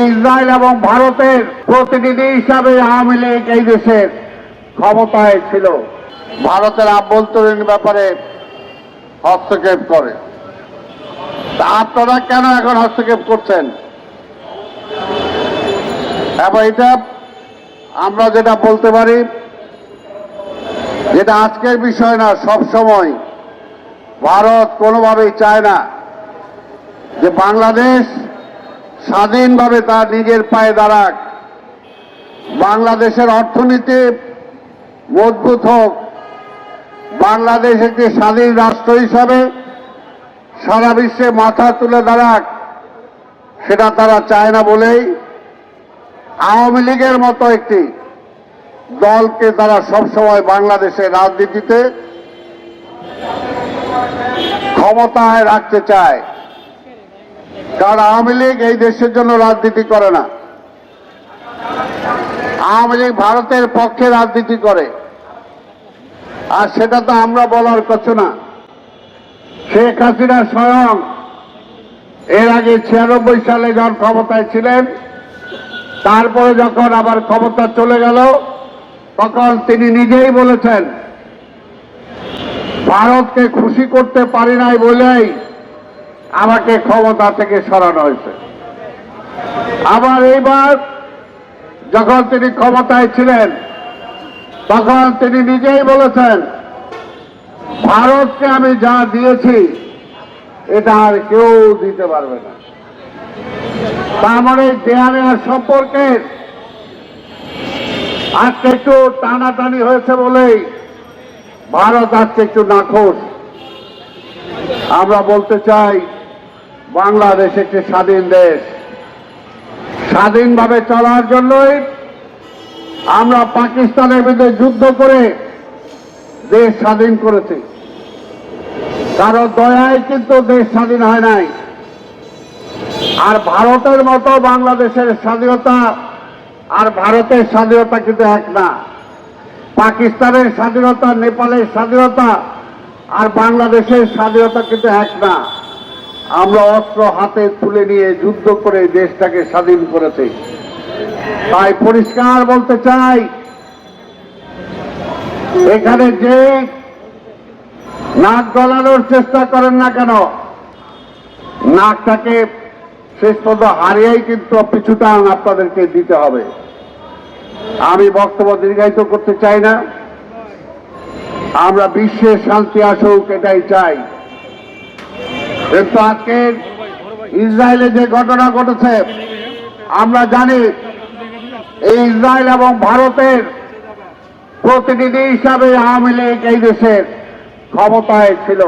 Israel এবং ভারতের প্রতিনিধি হিসাবে আওয়ামী লীগ এই দেশের ক্ষমতায় ছিল। ভারতের আভ্যন্তরীণ ব্যাপারে হস্তক্ষেপ করে। আপনারা কেন এখন হস্তক্ষেপ করছেন? এবং এটা আমরা যেটা বলতে পারি, যেটা আজকের বিষয় না সব সময় ভারত কোনোভাবেই চায় না যে বাংলাদেশ স্বাধীনভাবে তার নিজের পায়ে দাঁড়াক। বাংলাদেশের অর্থনীতি মজবুত হোক। বাংলাদেশ একটি স্বাধীন রাষ্ট্র হিসাবে সারা বিশ্বে মাথা তুলে দাঁড়াক, সেটা তারা চায় না বলেই আওয়ামী লীগের মতো একটি দলকে তারা সবসময় বাংলাদেশের রাজনীতিতে ক্ষমতায় রাখতে চায়। কারণ আওয়ামী লীগ এই দেশের জন্য রাজনীতি করে না। আওয়ামী লীগ ভারতের পক্ষে রাজনীতি করে। আর সেটা তো আমরা বলার কিছু না। শেখ হাসিনা স্বয়ং এর আগে ছিয়ানব্বই সালে যখন ক্ষমতায় ছিলেন, তারপরে যখন আবার ক্ষমতা চলে গেল, তখন তিনি নিজেই বলেছেন, ভারতকে খুশি করতে পারি নাই বলেই আমাকে ক্ষমতা থেকে সরানো হয়েছে। আবার এইবার যখন তিনি ক্ষমতায় ছিলেন, তখন তিনি নিজেই বলেছেন, ভারতকে আমি যা দিয়েছি, এটা আর কেউ দিতে পারবে না। তার মানে দেয়া নেওয়ার সম্পর্কের আজকে একটু টানাটানি হয়েছে বলেই ভারত আজকে একটু নাখোশ। আমরা বলতে চাই বাংলাদেশ একটি স্বাধীন দেশ। স্বাধীনভাবে চলার জন্যই আমরা পাকিস্তানের বিরুদ্ধে যুদ্ধ করে দেশ স্বাধীন করেছি। কারও দয়ায় কিন্তু দেশ স্বাধীন হয় নাই। আর ভারতের মতো বাংলাদেশের স্বাধীনতা আর ভারতের স্বাধীনতা কিন্তু এক না। পাকিস্তানের স্বাধীনতা, নেপালের স্বাধীনতা আর বাংলাদেশের স্বাধীনতা কিন্তু এক না। আমরা অস্ত্র হাতে তুলে নিয়ে যুদ্ধ করে দেশটাকে স্বাধীন করেছি। তাই পরিষ্কার বলতে চাই, এখানে যে নাক গলানোর চেষ্টা করেন না কেন, নাকটাকে শেষ পর্যন্ত হারিয়েই কিন্তু পিছুটা আপনাদেরকে দিতে হবে। আমি বক্তব্য দীর্ঘায়িত করতে চাই না। আমরা বিশ্বের শান্তি আসুক, এটাই চাই। কিন্তু আজকে ইসরায়েলে যে ঘটনা ঘটেছে, আমরা জানি এই ইসরায়েল এবং ভারতের প্রতিনিধি হিসাবে আওয়ামী লীগ এই দেশের ক্ষমতায় ছিল।